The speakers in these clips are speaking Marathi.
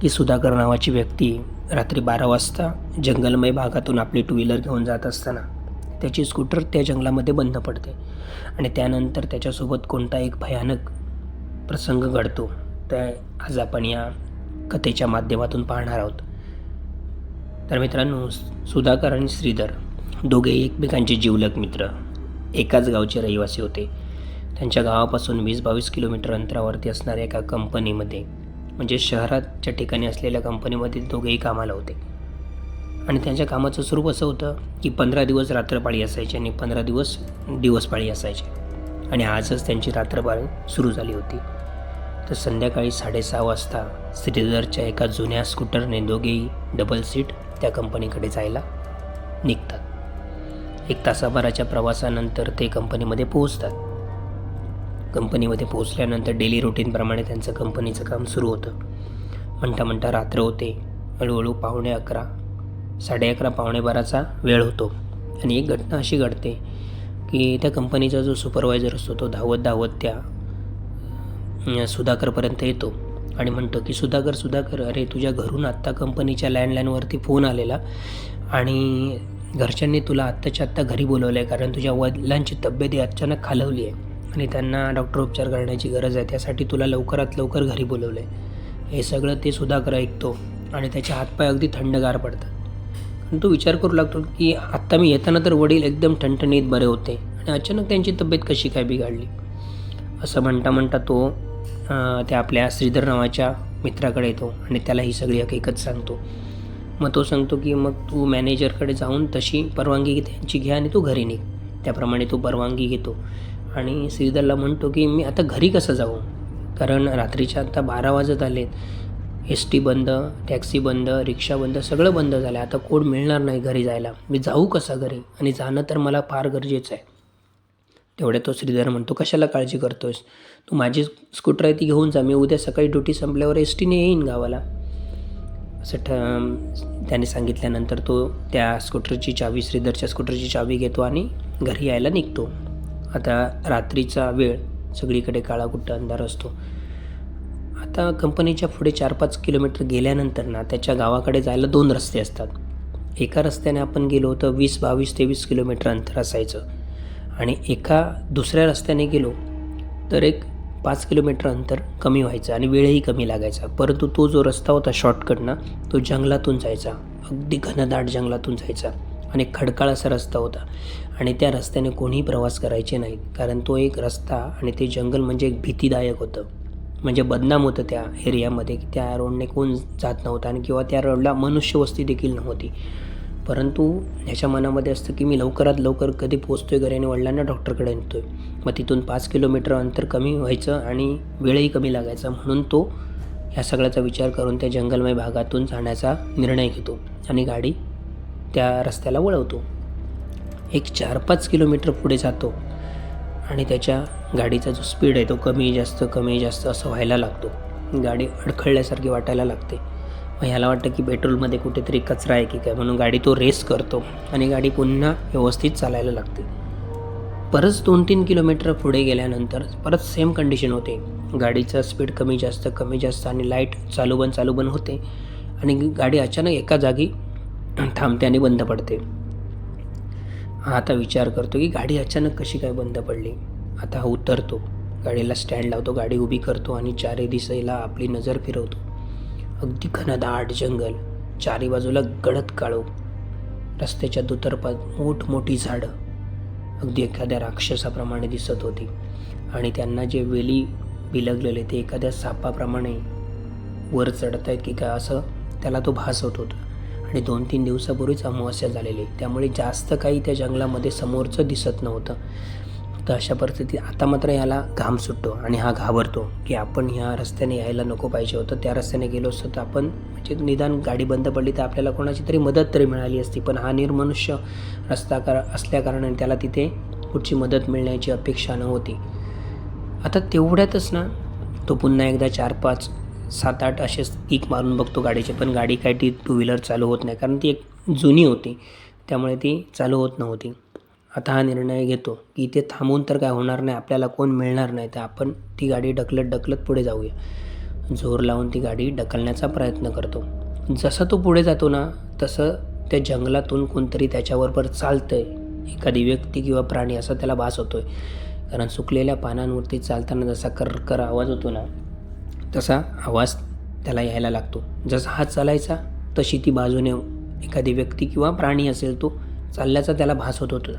की सुधाकर नावाची व्यक्ती रात्री बारा वाजता जंगलमय भागातून आपली टू व्हीलर घेऊन जात असताना त्याची स्कूटर त्या जंगलामध्ये बंद पडते आणि त्यानंतर त्याच्यासोबत कोणता एक भयानक प्रसंग घडतो त्या आज आपण या कथेच्या माध्यमातून पाहणार आहोत. तर मित्रांनो सुधाकर आणि श्रीधर दोघे एकमेकांचे जिवलक मित्र एकाच गावचे रहिवासी होते. त्यांच्या गावापासून वीस बावीस किलोमीटर अंतरावरती असणाऱ्या एका कंपनीमध्ये म्हणजे शहराच्या ठिकाणी असलेल्या कंपनीमध्ये दोघेही कामाला होते. आणि त्यांच्या कामाचं स्वरूप असं होतं की पंधरा दिवस रात्रपाळी असायची आणि पंधरा दिवस दिवसपाळी असायची. आणि आजच त्यांची रात्रपाळी सुरू झाली होती. तर संध्याकाळी साडेसहा वाजता श्रीधरच्या एका जुन्या स्कूटरने दोघेही डबल सीट त्या कंपनीकडे जायला निघतात. एक तासाभराच्या प्रवासानंतर ते कंपनीमध्ये पोहोचतात. कंपनीमध्ये पोहोचल्यानंतर डेली रुटीनप्रमाणे त्यांचं कंपनीचं काम सुरू होतं. म्हणता म्हणता रात्र होते. हळूहळू पावणे अकरा साडे अकरा पावणे बाराचा वेळ होतो. आणि एक घटना अशी घडते की त्या कंपनीचा जो सुपरवायझर असतो तो धावत धावत त्या सुधाकरपर्यंत येतो. आणि म्हणतो की सुधाकर सुधाकर अरे तुझ्या घरून आत्ता कंपनीच्या लँडलाईनवरती फोन आलेला आणि घरच्यांनी तुला आत्ताच्या आत्ता घरी बोलवलं आहे कारण तुझ्या वडिलांची तब्येत ही अचानक खालवली आहे. आणि त्यांना डॉक्टर उपचार करण्याची गरज आहे. त्यासाठी तुला लवकरात लवकर घरी बोलवलं आहे हे सगळं ते सुधाकर ऐकतो आणि त्याचे हातपाय अगदी थंडगार पडतात. आणि तो विचार करू लागतो की आत्ता मी येताना तर वडील एकदम ठणठणीत बरे होते आणि अचानक त्यांची तब्येत कशी काय बिघडली? असं म्हणता म्हणता तो त्या आपल्या श्रीधर नावाच्या मित्राकडे येतो आणि त्याला ही सगळी हकीकत सांगतो. मग तो सांगतो की मग तू मॅनेजरकडे जाऊन तशी परवानगी त्यांची घ्या आणि तू घरी निघ. त्याप्रमाणे तो परवानगी घेतो. आणि श्रीधरला म्हणतो की मी आता घरी कसं जाऊ? कारण रात्रीच्या आता बारा वाजत आलेत. एस टी बंद टॅक्सी बंद रिक्षा बंद सगळं बंद झालं. आता कोण मिळणार नाही घरी जायला. मी जाऊ कसा घरी? आणि जाणं तर मला फार गरजेचं आहे. तेवढ्या तो श्रीधर म्हणतो कशाला काळजी करतोस तू माझी स्कूटर आहे ती घेऊन जा. मी उद्या सकाळी ड्युटी संपल्यावर एस टीने येईन गावाला. असं ठ त्याने सांगितल्यानंतर तो त्या स्कूटरची चावी श्रीधरच्या स्कूटरची चावी घेतो आणि घरी यायला निघतो. आता रात्रीचा वेळ सगळीकडे काळाकुट्ट अंधार असतो. आता कंपनीच्या पुढे चार पाच किलोमीटर गेल्यानंतर ना त्याच्या गावाकडे जायला दोन रस्ते असतात. एका रस्त्याने आपण गेलो तर वीस बावीस तेवीस किलोमीटर अंतर असायचं. आणि एका दुसऱ्या रस्त्याने गेलो तर एक पाच किलोमीटर अंतर कमी व्हायचं आणि वेळही कमी लागायचा. परंतु तो जो रस्ता होता शॉर्टकटनं तो जंगलातून जायचा. अगदी घनदाट जंगलातून जायचा. आणि खडकाळ असा रस्ता होता. आणि त्या रस्त्याने कोणीही प्रवास करायचे नाहीत. कारण तो एक रस्ता आणि ते जंगल म्हणजे एक भीतीदायक होतं. म्हणजे बदनाम होतं त्या एरियामध्ये की त्या रोडने कोण जात नव्हतं आणि किंवा त्या रोडला मनुष्यवस्ती देखील नव्हती. परंतु ह्याच्या मनामध्ये असतं की मी लवकरात लवकर कधी पोचतोय घरी आणि वडिलांना डॉक्टरकडे नेतोय. मग तिथून पाच किलोमीटर अंतर कमी व्हायचं आणि वेळही कमी लागायचा. म्हणून तो ह्या सगळ्याचा विचार करून त्या जंगलमय भागातून जाण्याचा निर्णय घेतो आणि गाडी त्या रस्त्याला वळवतो. एक चार पाच किलोमीटर पुढे जातो. आणि त्याच्या गाडीचा जो स्पीड आहे तो कमी जास्त कमी जास्त असं व्हायला लागतो. गाडी अडखळल्यासारखी वाटायला लागते. मग ह्याला वाटतं की पेट्रोलमध्ये कुठेतरी कचरा आहे की काय म्हणून गाडी तो रेस करतो आणि गाडी पुन्हा व्यवस्थित चालायला लागते. परत दोन तीन किलोमीटर पुढे गेल्यानंतर परत सेम कंडिशन होते. गाडीचा स्पीड कमी जास्त कमी जास्त आणि लाइट चालू बंद चालू बंद होते. आणि गाडी अचानक एका जागी थांबते आणि बंद पडते. आता विचार करतो की गाडी अचानक कशी काय बंद पडली. आता हा उतरतो. गाडीला स्टँड लावतो गाडी उभी करतो आणि चारही दिशेला आपली नजर फिरवतो. अगदी घनदाट जंगल. चारी बाजूला गडद काळो. रस्त्याच्या दुतर्फात मोठमोठी झाडं. अगदी एखाद्या राक्षसाप्रमाणे दिसत होती. आणि त्यांना जे वेली बिलगलेले ते एखाद्या सापाप्रमाणे वर चढत आहेत की काय असं त्याला तो भास होत होता. आणि दोन तीन दिवसापूर्वीच अमावस्या झालेली. त्यामुळे जास्त काही त्या जंगलामध्ये समोरचं दिसत नव्हतं. तर अशा परिस्थितीत आता मात्र याला घाम सुटतो आणि हा घाबरतो की आपण ह्या रस्त्याने यायला नको पाहिजे होतं. त्या रस्त्याने गेलो असतो तर आपण म्हणजे निदान गाडी बंद पडली तर आपल्याला कोणाची तरी मदत तरी मिळाली असती. पण हा निर्मनुष्य रस्ता कर असल्याकारणाने त्याला तिथे कुठची मदत मिळण्याची अपेक्षा नव्हती. आता तेवढ्यातच ना तो पुन्हा एकदा चार पाच सात आठ असे किक मारून बघतो गाडीचे पण गाडी काय ती टू व्हीलर चालू होत नाही कारण ती एक जुनी होती. त्यामुळे ती चालू होत नव्हती. आता हा निर्णय घेतो की इथे थांबून तर काय होणार नाही आपल्याला कोण मिळणार नाही तर आपण ती गाडी ढकलत ढकलत पुढे जाऊया. जोर लावून ती गाडी ढकलण्याचा प्रयत्न करतो. जसा तो पुढे जातो ना तसं त्या जंगलातून कोणतरी त्याच्याबरोबर चालतं आहे एखादी व्यक्ती किंवा प्राणी असा त्याला भास होतो आहे कारण सुकलेल्या पानांवरती चालताना जसा करकर आवाज होतो ना तसा आवाज त्याला यायला लागतो. जसा हात चालायचा तशी ती बाजूने एखादी व्यक्ती किंवा प्राणी असेल तो चालल्याचा त्याला भास होत होता.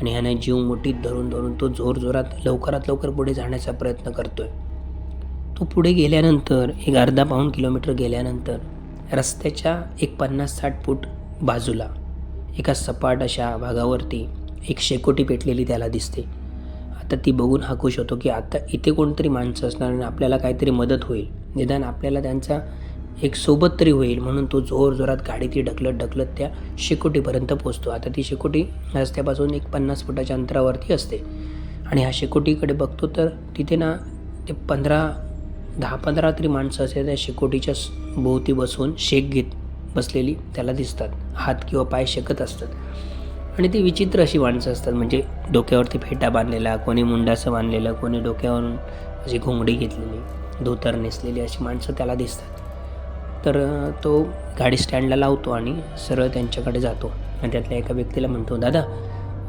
आणि ह्याने जीव मुठीत धरून धरून तो जोरजोरात लवकरात लवकर पुढे जाण्याचा प्रयत्न करतोय. तो पुढे गेल्यानंतर एक अर्धा पाऊण किलोमीटर गेल्यानंतर रस्त्याच्या एक पन्नास साठ फूट बाजूला एका सपाट अशा भागावरती एक शेकोटी पेटलेली त्याला दिसते. आता ती बघून हा खुश होतो की आता इथे कोणतरी माणसं असणार आणि आपल्याला काहीतरी मदत होईल. निदान आपल्याला त्यांचा एक सोबत तरी होईल म्हणून तो जोर जोरात गाडी ती ढकलत ढकलत त्या शेकोटीपर्यंत पोचतो आता ती शेकोटी रस्त्यापासून एक पन्नास फुटाच्या अंतरावरती असते. आणि ह्या शेकोटीकडे बघतो तर तिथे ना ते पंधरा दहा पंधरा तरी माणसं असे त्या शेकोटीच्या भोवती बसून शेक घेत बसलेली त्याला दिसतात. हात किंवा पाय शेकत असतात. आणि ती विचित्र अशी माणसं असतात म्हणजे डोक्यावरती फेटा बांधलेला कोणी मुंडासं बांधलेलं कोणी डोक्यावरून अशी घोंगडी घेतलेली धोतर नेसलेली अशी माणसं त्याला दिसतात. तर तो गाडी स्टँडला लावतो आणि सरळ त्यांच्याकडे जातो. आणि त्यातल्या एका व्यक्तीला म्हणतो दादा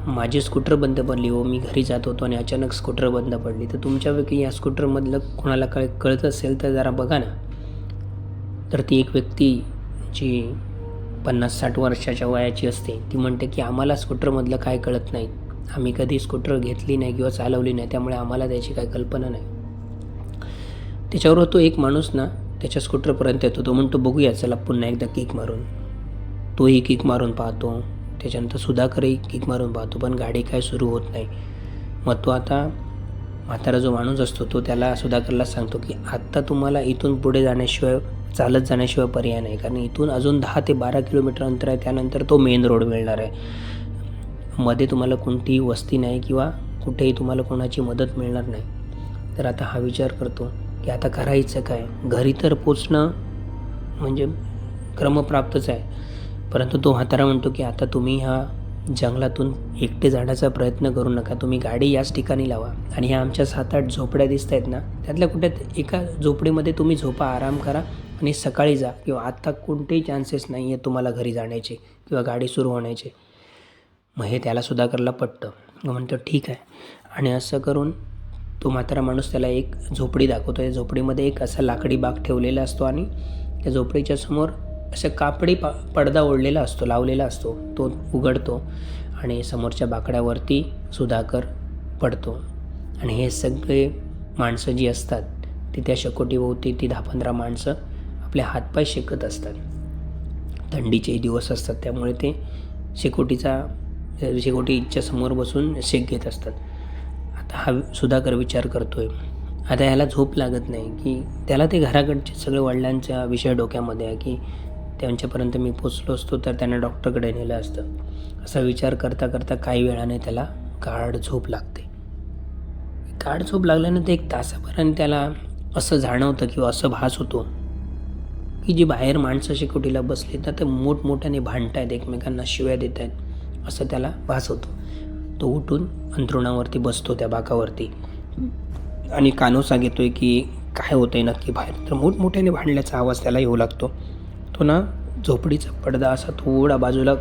माझी स्कूटर बंद पडली हो मी घरी जात होतो आणि अचानक स्कूटर बंद पडली. तर तुमच्यापैकी या स्कूटरमधलं कोणाला काय कळत असेल तर जरा बघा ना. तर ती एक व्यक्ती जी पन्नास साठ वर्षाच्या वयाची असते. ती म्हणते की आम्हाला स्कूटरमधलं काय कळत नाही. आम्ही कधी स्कूटर घेतली नाही किंवा चालवली नाही त्यामुळे आम्हाला त्याची काही कल्पना नाही. त्याच्यावर तो एक माणूस ना त्याच्या स्कूटरपर्यंत येतो. तो म्हणतो बघूया चला पुन्हा एकदा किक मारून. तोही किक मारून पाहतो. त्याच्यानंतर सुधाकरही किक मारून पाहतो पण गाडी काय सुरू होत नाही. मग तो आता म्हातारा जो माणूस असतो तो त्याला सुधाकरला सांगतो की आत्ता तुम्हाला इथून पुढे जाण्याशिवाय चालत जाण्याशिवाय पर्याय नाही. कारण इथून अजून दहा ते बारा किलोमीटर अंतर आहे. त्यानंतर तो मेन रोड मिळणार आहे. मध्ये तुम्हाला कोणतीही वस्ती नाही किंवा कुठेही तुम्हाला कोणाची मदत मिळणार नाही. तर आता हा विचार करतो की आता करायचं काय? घरी तर पोचणं म्हणजे क्रमप्राप्तच आहे. परंतु तो म्हातारा म्हणतो की आता तुम्ही ह्या जंगलातून एकटे जाण्याचा प्रयत्न करू नका. तुम्ही गाडी याच ठिकाणी लावा. आणि ह्या आमच्या सात आठ झोपड्या दिसत आहेत ना त्यातल्या कुठे एका झोपडीमध्ये तुम्ही झोपा आराम करा. आणि सकाळी जा किंवा आत्ता कोणतेही चान्सेस नाही आहे तुम्हाला घरी जाण्याचे किंवा गाडी सुरू होण्याचे. मग हे त्याला सुधाकरला पटतं. मग म्हणतो ठीक आहे. आणि असं करून तो म्हातारा माणूस त्याला एक झोपडी दाखवतो. या झोपडीमध्ये एक असा लाकडी बाग ठेवलेला असतो आणि त्या झोपडीच्या समोर असं कापडी पा पडदा ओढलेला असतो लावलेला असतो. तो उघडतो आणि समोरच्या बाकड्यावरती सुधाकर पडतो. आणि हे सगळे माणसं जी असतात ती त्या शकोटीभोवती ती दहा पंधरा माणसं आपले हातपाय शेकत असतात. थंडीचे दिवस असतात त्यामुळे ते शेकोटीचा शेकोटीच्या समोर बसून शेक घेत असतात. आता हा सुधाकर विचार करतोय. आता ह्याला झोप लागत नाही की त्याला ते घराकडचे सगळे वडिलांच्या विषय डोक्यामध्ये आहे की त्यांच्यापर्यंत मी पोचलो असतो तर त्यांना डॉक्टरकडे नेलं असतं. असा विचार करता करता काही वेळाने त्याला गाढ झोप लागते. गाढ झोप लागल्यानंतर एक तासाभराने त्याला असं जाणवतं किंवा असं भास होतो. की जी बाहेर माणसं शिकोटीला बसली तर ते मोठमोठ्याने भांडतायत एकमेकांना शिव्या देत आहेत असं त्याला भास होतो. तो उठून अंथरुणावरती बसतो त्या बाकावरती. आणि कानोसा घेतो आहे की काय होतं आहे नक्की बाहेर. तर मोठमोठ्याने भांडल्याचा आवाज त्याला येऊ लागतो. तो ना झोपडीचा पडदा असा थोडा बाजूला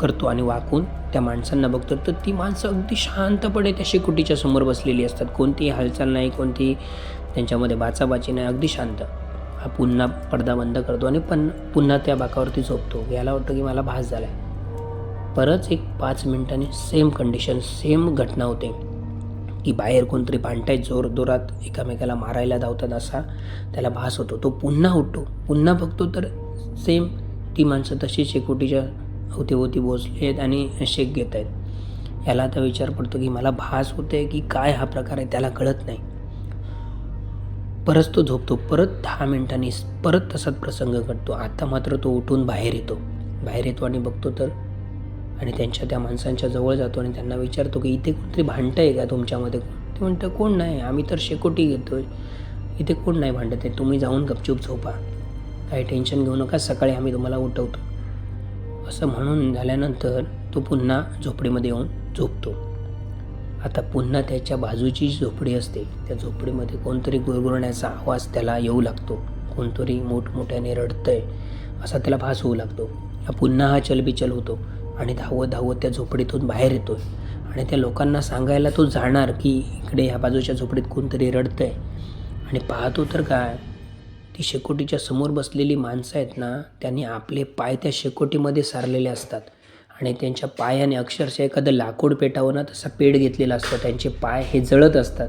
करतो आणि वाकून त्या माणसांना बघतो. तर ती माणसं अगदी शांतपणे त्या शेकुटीच्या समोर बसलेली असतात. कोणतीही हालचाल नाही कोणतीही त्यांच्यामध्ये बाचाबाची नाही अगदी शांत. हा पुन्हा पडदा बंद करतो आणि पण पुन्हा त्या बाकावरती झोपतो. याला वाटतं की मला भास झाला आहे परत एक पाच मिनिटांनी सेम कंडिशन सेम घटना होते. की बाहेर कोणतरी भांडताय जोर जोरात एकामेकाला मारायला धावतात असा त्याला भास होतो. तो पुन्हा उठतो. पुन्हा बघतो तर सेम ती माणसं तशी शेकोटीच्या अवतीभोवती बोचली आहेत आणि शेक घेत आहेत याला आता विचार पडतो की मला भास होते की काय हा प्रकार आहे त्याला कळत नाही. परत तो झोपतो परत दहा मिनिटांनी परत तसाच प्रसंग घडतो. आता मात्र तो उठून बाहेर येतो. बाहेर येतो आणि बघतो तर आणि त्यांच्या त्या माणसांच्या जवळ जातो आणि त्यांना विचारतो की इथे कोणतरी भांडतं आहे का तुमच्यामध्ये ते म्हणतं कोण नाही आम्ही तर शेकोटी घेतो इथे कोण नाही भांडत आहे? तुम्ही जाऊन गपचूप झोपा. काही टेन्शन घेऊ नका सकाळी आम्ही तुम्हाला उठवतो. असं म्हणून झाल्यानंतर तो पुन्हा झोपडीमध्ये येऊन झोपतो. आता पुन्हा त्याच्या बाजूची जी झोपडी असते. त्या झोपडीमध्ये कोणतरी गुरगुरण्याचा आवाज त्याला येऊ लागतो. कोणतरी मोठमोठ्याने रडतंय असा त्याला भास होऊ लागतो. हा पुन्हा हा चलबिचल होतो आणि धावत धावत त्या झोपडीतून बाहेर येतो आणि त्या लोकांना सांगायला तो जाणार की इकडे ह्या बाजूच्या झोपडीत कोणतरी रडतंय. आणि पाहतो तर काय ती शेकोटीच्या समोर बसलेली माणसं आहेत ना त्यांनी आपले पाय त्या शेकोटीमध्ये सारलेले असतात. आणि त्यांच्या पायाने अक्षरशः एखादं लाकूड पेटावं ना तसा पेट घेतलेला असतो. त्यांचे पाय हे जळत असतात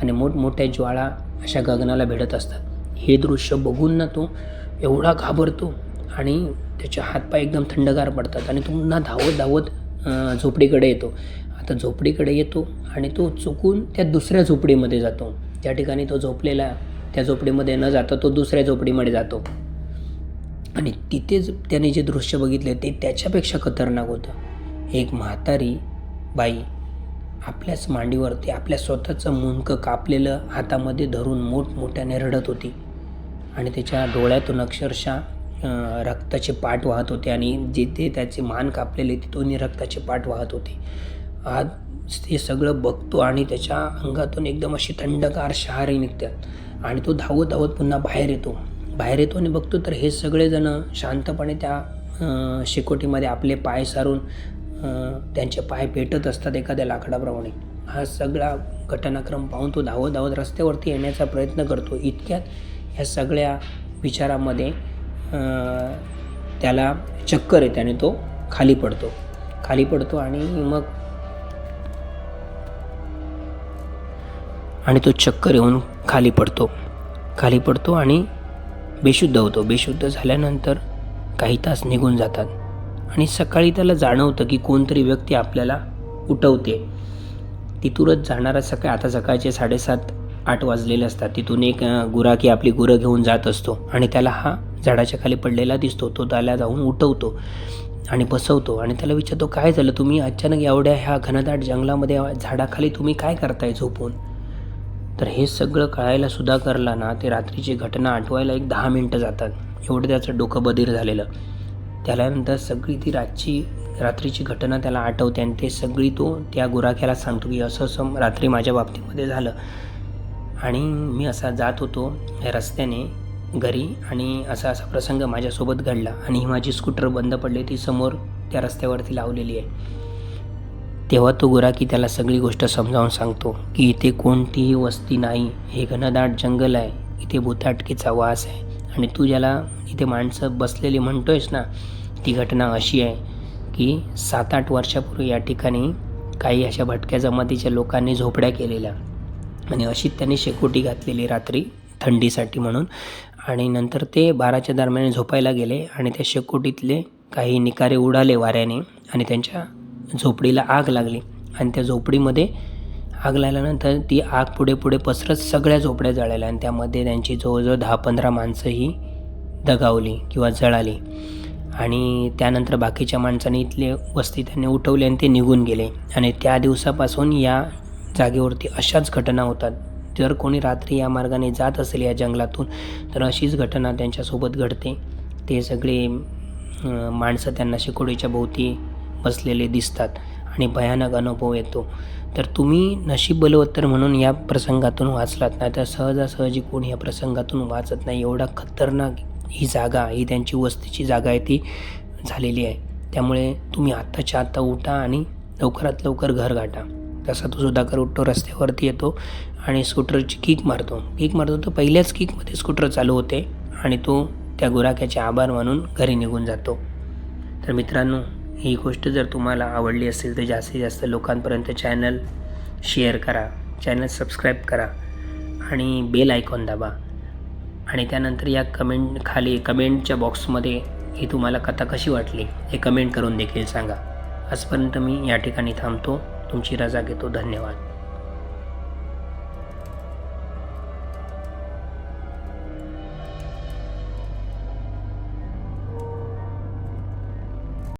आणि मोठमोठ्या ज्वाळा अशा गगनाला भिडत असतात. हे दृश्य बघून ना तो एवढा घाबरतो आणि त्याचे हातपाय एकदम थंडगार पडतात आणि तो पुन्हा धावत धावत झोपडीकडे येतो. आता झोपडीकडे येतो आणि तो चुकून त्या दुसऱ्या झोपडीमध्ये जातो. त्या ठिकाणी तो झोपलेला त्या झोपडीमध्ये न जाता तो दुसऱ्या झोपडीमध्ये जातो. आणि तिथेच त्याने जे दृश्य बघितले ते त्याच्यापेक्षा खतरनाक होतं. एक म्हातारी बाई आपल्याच मांडीवरती आपल्या स्वतःचं मुंडकं कापलेलं हातामध्ये धरून मोठमोठ्याने रडत होती. आणि त्याच्या डोळ्यातून अक्षरशः रक्ताचे पाठ वाहत होते आणि जिथे त्याचे मान कापलेले तिथूनही रक्ताचे पाठ वाहत होते. आज ते सगळं बघतो आणि त्याच्या अंगातून एकदम अशी थंडगार शहारे निघतात आणि तो धावत धावत पुन्हा बाहेर येतो. बाहेर येतो आणि बघतो तर हे सगळेजणं शांतपणे त्या शिकोटीमध्ये आपले पाय सारून त्यांचे पाय पेटत असतात एखाद्या लाकडाप्रमाणे. हा सगळा घटनाक्रम पाहून तो धावत धावत रस्त्यावरती येण्याचा प्रयत्न करतो. इतक्यात ह्या सगळ्या विचारामध्ये त्याला चक्कर येते आणि तो खाली पडतो. खाली पडतो आणि मग आणि तो चक्कर येऊन खाली पडतो. खाली पडतो आणि बेशुद्ध होतो. बेशुद्ध झाल्यानंतर काही तास निघून जातात. आणि सकाळी त्याला जाणवतं की कोणतरी व्यक्ती आपल्याला उठवते. तिथूनच जाणारा सकाळ आता सकाळचे साडेसात आठ वाजलेले असतात. तिथून एक गुराखी आपली गुरं घेऊन जात असतो. आणि त्याला हा झाडाच्या खाली पडलेला दिसतो. तो त्याला जाऊन उठवतो आणि बसवतो. आणि त्याला विचारतो काय झालं? तुम्ही अचानक एवढ्या ह्या घनदाट जंगलामध्ये झाडाखाली तुम्ही काय करताय झोपून? तर हे सगळं कळायला सुधाकरला ना ते रात्रीची घटना आठवायला एक दहा मिनटं जातात. एवढं त्याचं डोकं बधीर झालेलं. त्याल्यानंतर सगळी ती रातची रात्रीची घटना त्याला आठवते आणि ते सगळी तो त्या गुराख्याला सांगतो की असं असं रात्री माझ्या बाबतीमध्ये झालं. आणि मी असा जात होतो रस्त्याने घरी आणि असा असा प्रसंग माझ्यासोबत घडला आणि ही माझी स्कूटर बंद पडली ती समोर त्या रस्त्यावरती लावलेली आहे. तेव्हा तो गुराखी त्याला सगळी गोष्ट समजावून सांगतो की इथे कोणतीही वस्ती नाही. हे घनदाट जंगल आहे. इथे भुताटकीचा वास आहे. आणि तू ज्याला इथे माणसं बसलेली म्हणतोयस ना ती घटना अशी आहे की सात आठ वर्षापूर्वी या ठिकाणी काही अशा भटक्या जमातीच्या लोकांनी झोपड्या केलेल्या. आणि अशीच त्यांनी शेकोटी घातलेली रात्री थंडीसाठी म्हणून. आणि नंतर ते बाराच्या दरम्यान झोपायला गेले आणि त्या शेकोटीतले काही निकारे उडाले वाऱ्याने आणि त्यांच्या झोपडीला आग लागली. आणि त्या झोपडीमध्ये आग लागल्यानंतर ती आग पुढे पुढे पसरत सगळ्या झोपड्या जळाल्या. आणि त्यामध्ये त्यांची जवळजवळ दहा पंधरा माणसंही दगावली किंवा जळाली. आणि त्यानंतर बाकीच्या माणसांनी इथले वस्ती त्यांनी उठवली आणि ते निघून गेले. आणि त्या दिवसापासून या जागेवरती अशाच घटना होतात. जर कोणी रात्री या मार्गाने जात असेल या जंगलातून तर अशीच घटना त्यांच्यासोबत घडते. ते सगळे माणसं त्यांना शिकोडीच्या भोवती बसलेले दिसतात आणि भयानक अनुभव येतो. तर तुम्ही नशीब बलवत्तर म्हणून या प्रसंगातून वाचलात नाही तर सहजासहजी कोणी या प्रसंगातून वाचत नाही. एवढा खतरनाक ही जागा ही त्यांची वस्तीची जागा आहे ती झालेली आहे. त्यामुळे तुम्ही आत्ताच्या आत्ता उठा आणि लवकरात लवकर घर गाठा. तसा तो सुधाकर उठतो रस्त्यावरती येतो आणि स्कूटरची किक मारतो. किक मारतो तर पहिल्याच किकमध्ये स्कूटर चालू होते आणि तो त्या गुराख्याचे आभार मानून घरी निघून जातो. तर मित्रांनो ही गोष्ट जर तुम्हाला आवडली असेल तर जास्तीत जास्त लोकांपर्यंत चॅनल शेअर करा. चॅनल सबस्क्राईब करा आणि बेल आयकॉन दाबा. आणि त्यानंतर या कमेंट खाली कमेंटच्या बॉक्समध्ये ही तुम्हाला कथा कशी वाटली हे कमेंट करून देखील सांगा. आजपर्यंत मी या ठिकाणी थांबतो. तुमची रजा घेतो. धन्यवाद.